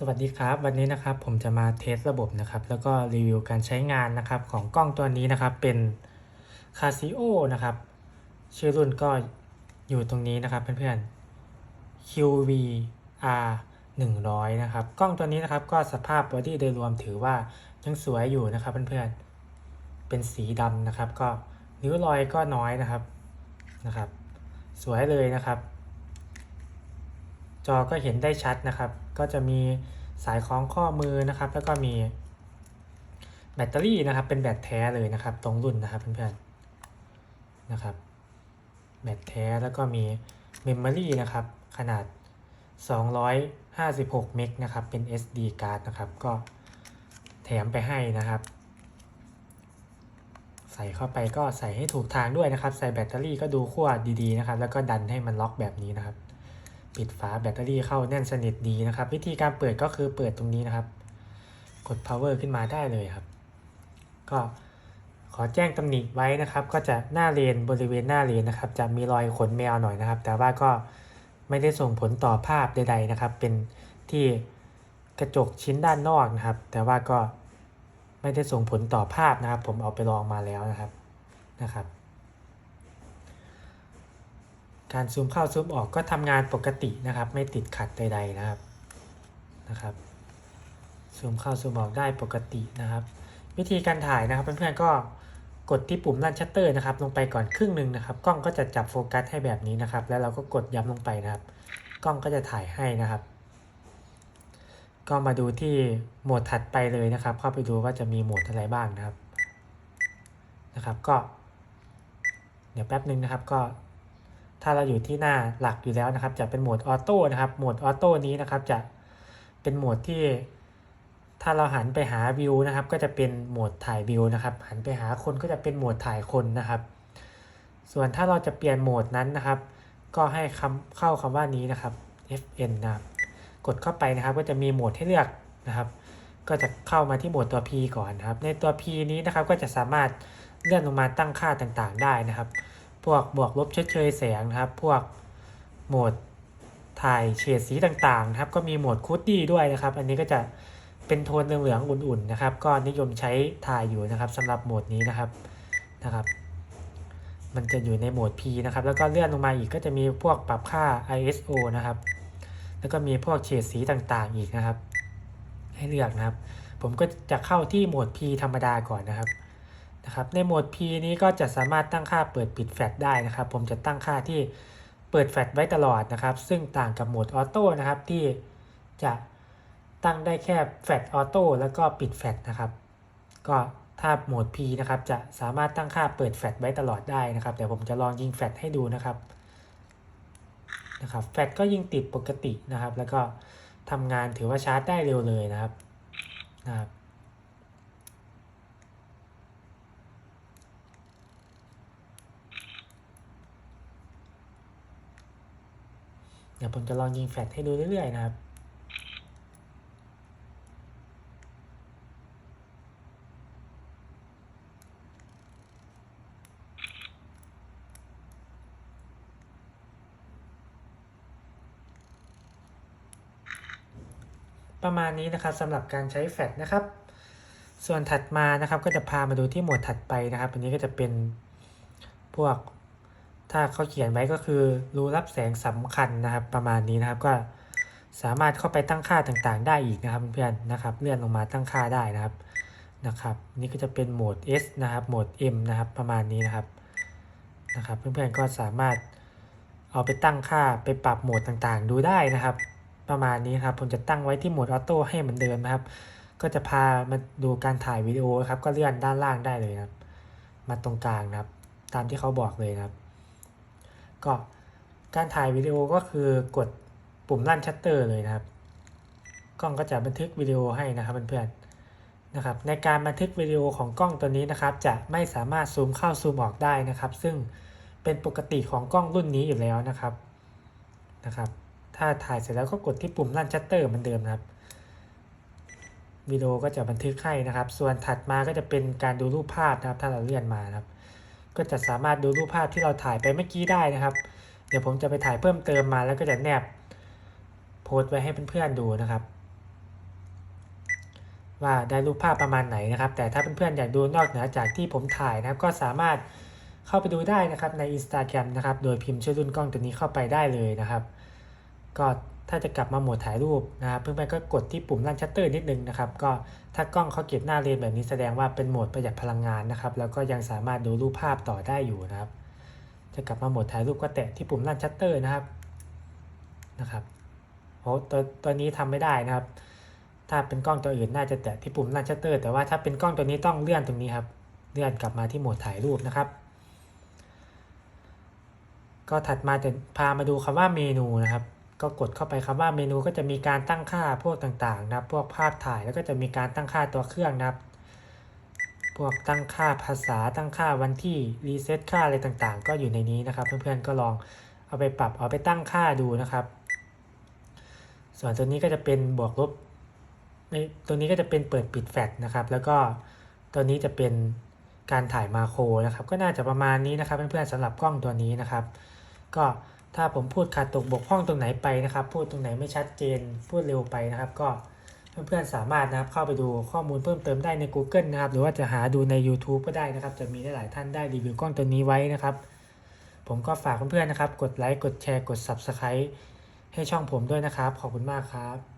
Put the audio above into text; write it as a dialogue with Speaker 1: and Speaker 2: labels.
Speaker 1: สวัสดีครับ วันนี้นะครับผมจะมาเทสระบบนะครับ แล้วก็รีวิวการใช้งานนะครับ ของกล้องตัวนี้นะครับเป็น Casio นะครับ ชื่อรุ่นก็อยู่ตรงนี้นะครับเพื่อนๆ QVR 100 นะครับ กล้องตัวนี้นะครับก็สภาพบอดี้โดยรวมถือว่ายังสวยอยู่นะครับเพื่อนๆเป็นสีดำนะครับ ก็ริ้วรอยก็น้อยนะครับนะครับ สวยเลยนะครับ จอก็เห็นได้ชัดนะครับ ก็จะมีสายคล้องข้อมือนะครับ แล้วก็มีแบตเตอรี่นะครับ เป็นแบตแท้เลยนะครับ ตรงรุ่นนะครับเพื่อนๆนะครับ แบตแท้แล้วก็มีเมมโมรี่นะครับ ขนาด 256 เมกนะครับ เป็น SD card นะครับ ก็แถมไปให้นะครับ ใส่เข้าไปก็ใส่ให้ถูกทางด้วยนะครับ ใส่แบตเตอรี่ก็ดูขั้วดีๆนะครับ แล้วก็ดันให้มันล็อกแบบนี้นะครับ ปิดฝาแบตเตอรี่เข้าแน่นสนิทดีนะครับ วิธีการเปิดก็คือเปิดตรงนี้นะครับ กด power ขึ้นมาได้เลยครับ ก็ขอแจ้งตำหนิไว้นะครับ ก็จะหน้าเลนบริเวณหน้าเลนนะครับ จะมีรอยขนแมวหน่อยนะครับ แต่ว่าก็ไม่ได้ส่งผลต่อภาพใด ๆนะครับ เป็นที่กระจกชิ้นด้านนอกนะครับ แต่ว่าก็ไม่ได้ส่งผลต่อภาพนะครับ ผมเอาไปลองมาแล้วนะครับนะครับ การซูมเข้าซูมออกก็ทำงานปกตินะครับ ไม่ติดขัดใดๆนะครับนะครับซูมเข้าซูมออกได้ปกตินะครับ วิธีการถ่ายนะครับเพื่อนๆก็กดที่ปุ่มลั่นชัตเตอร์นะครับ ลงไปก่อนครึ่งหนึ่งนะครับ กล้องก็จะจับโฟกัสให้แบบนี้นะครับ แล้วเราก็กดย้ำลงไปนะครับ กล้องก็จะถ่ายให้นะครับ ก็มาดูที่โหมดถัดไปเลยนะครับ เข้าไปดูว่าจะมีโหมดอะไรบ้างนะครับนะครับ ก็ เดี๋ยวแป๊บหนึ่งนะครับก็ ถ้าเราอยู่ที่หน้าหลักอยู่แล้วนะครับ จะเป็นโหมดออโต้นะครับ โหมดออโต้นี้นะครับจะเป็นโหมดที่ ถ้าเราหันไปหาวิวนะครับ ก็จะเป็นโหมดถ่ายวิวนะครับ หันไปหาคนก็จะเป็นโหมดถ่ายคนนะครับ ส่วนถ้าเราจะเปลี่ยนโหมดนั้นนะครับ ก็ให้คำเข้าคำว่านี้นะครับ fn นะครับ กดเข้าไปนะครับ ก็จะมีโหมดให้เลือกนะครับ ก็จะเข้ามาที่โหมดตัว P ก่อนนะครับ ในตัว P นี้นะครับก็จะสามารถเลื่อนลงมาตั้งค่าต่างๆ ได้นะครับ วกบวกลบเฉยเฉยแสงนะครับ พวกโหมดถ่ายเฉดสีต่างๆนะครับ ก็มีโหมดคูดดี้ด้วยนะครับ อันนี้ก็จะเป็นโทนเหลืองๆอุ่นๆนะครับ ก็นิยมใช้ถ่ายอยู่นะครับสำหรับโหมดนี้นะครับนะครับ มันจะอยู่ในโหมด P นะครับ แล้วก็เลื่อนลงมาอีกก็จะมีพวกปรับค่า ISO นะครับ แล้วก็มีพวกเฉดสีต่างๆอีกนะครับ ให้เลือกนะครับ ผมก็จะเข้าที่โหมด P ธรรมดาก่อนนะครับ นะครับในโหมด P นี้ก็จะสามารถตั้งค่าเปิดปิดแฟลชได้นะครับ ผมจะตั้งค่าที่เปิดแฟลชไว้ตลอดนะครับ ซึ่งต่างกับโหมดออโต้นะครับที่จะตั้งได้แค่แฟลชออโต้แล้วก็ปิดแฟลชนะครับ ก็ถ้าโหมด P นะครับจะสามารถตั้งค่าเปิดแฟลชไว้ตลอดได้นะครับเดี๋ยวผมจะลองยิงแฟลชให้ดูนะครับนะครับแฟลชก็ยิงติดปกตินะครับ แล้วก็ทำงานถือว่าชาร์จได้เร็วเลยนะครับนะครับ เดี๋ยวผมจะลองยิงแฟลชให้ดูเรื่อยๆนะครับประมาณนี้นะครับสำหรับการใช้แฟลชนะครับ ส่วนถัดมานะครับก็จะพามาดูที่หมวดถัดไปนะครับ อันนี้ก็จะเป็นพวก ถ้าเขาเขียนไว้ก็คือรูรับแสงสำคัญนะครับ ประมาณนี้นะครับก็สามารถเข้าไปตั้งค่าต่างๆ ได้อีกนะครับเพื่อนๆนะครับ เลื่อนลงมาตั้งค่าได้นะครับนะครับ นี่ก็จะเป็นโหมด S นะครับโหมด M นะครับประมาณนี้นะครับนะครับ เพื่อนๆก็สามารถเอาไปตั้งค่าไปปรับโหมดต่างๆ ดูได้นะครับ ประมาณนี้ครับผมจะตั้งไว้ที่โหมดออโต้ให้เหมือนเดิมนะครับ ก็จะพามาดูการถ่ายวิดีโอครับก็เลื่อนด้านล่างได้เลยนะครับ มาตรงกลางนะครับ ตามที่เขาบอกเลยนะครับ ก็การถ่ายวิดีโอก็คือกดปุ่มลั่นชัตเตอร์เลยนะครับ กล้องก็จะบันทึกวิดีโอให้นะครับเพื่อนๆนะครับ ในการบันทึกวิดีโอของกล้องตัวนี้นะครับ จะไม่สามารถซูมเข้าซูมออกได้นะครับ ซึ่งเป็นปกติของกล้องรุ่นนี้อยู่แล้วนะครับนะครับ ถ้าถ่ายเสร็จแล้วก็กดที่ปุ่มลั่นชัตเตอร์เหมือนเดิมนะครับวิดีโอก็จะบันทึกให้นะครับ ส่วนถัดมาก็จะเป็นการดูรูปภาพนะครับ ถ้าเราเลื่อนมานะครับ ก็จะสามารถดูรูปภาพที่เราถ่ายไปเมื่อกี้ได้นะครับ เดี๋ยวผมจะไปถ่ายเพิ่มเติมมาแล้วก็จะแนบโพสต์ไว้ให้เพื่อนๆดูนะครับ ว่าได้รูปภาพประมาณไหนนะครับ แต่ถ้าเพื่อนๆอยากดูนอกเหนือจากที่ผมถ่ายนะครับ ก็สามารถเข้าไปดูได้นะครับใน Instagram นะครับ โดยพิมพ์ชื่อรุ่นกล้องตัวนี้เข้าไปได้เลยนะครับ ก็ ถ้าจะกลับมาโหมดถ่ายรูปนะครับเพื่อนๆก็กดที่ปุ่มลั่นชัตเตอร์นิดนึงนะครับก็ถ้ากล้องเขาเก็บหน้าเลนแบบนี้แสดงว่าเป็นโหมดประหยัดพลังงานนะครับแล้วก็ยังสามารถดูรูปภาพต่อได้อยู่นะครับ จะกลับมาโหมดถ่ายรูปก็แตะที่ปุ่มลั่นชัตเตอร์นะครับนะครับโอ้ตัวตัวนี้ทำไม่ได้นะครับ ถ้าเป็นกล้องตัวอื่นน่าจะแตะที่ปุ่มลั่นชัตเตอร์ แต่ว่าถ้าเป็นกล้องตัวนี้ต้องเลื่อนตรงนี้ครับเลื่อนกลับมาที่โหมดถ่ายรูปนะครับก็ถัดมาจะพามาดูคำว่าเมนูนะครับ ก็กดเข้าไปคำว่าเมนูก็จะมีการตั้งค่าพวกต่างๆนะพวกภาพถ่ายแล้วก็จะมีการตั้งค่าตัวเครื่องนะพวกตั้งค่าภาษาตั้งค่าวันที่รีเซ็ตค่าอะไรต่างๆ ก็อยู่ในนี้นะครับ เพื่อนๆก็ลองเอาไปปรับเอาไปตั้งค่าดูนะครับ ส่วนตัวนี้ก็จะเป็นบวกลบไม่ตัวนี้ก็จะเป็นเปิดปิดแฟลชนะครับ แล้วก็ตัวนี้จะเป็นการถ่ายมาโครนะครับ ก็น่าจะประมาณนี้นะครับเพื่อนๆสำหรับกล้องตัวนี้นะครับ ก็ ถ้าผมพูดขาดตกบกพร่องตรงไหนไปนะครับ พูดตรงไหนไม่ชัดเจน พูดเร็วไปนะครับ ก็เพื่อนๆสามารถนะครับเข้าไปดูข้อมูลเพิ่มเติมได้ใน Google นะครับ หรือว่าจะหาดูใน YouTube ก็ได้นะครับ จะมีหลายท่านได้รีวิวกล้องตัวนี้ไว้นะครับ ผมก็ฝากเพื่อนๆนะครับ กดไลค์กดแชร์กด Subscribe ให้ช่องผมด้วยนะครับ ขอบคุณมากครับ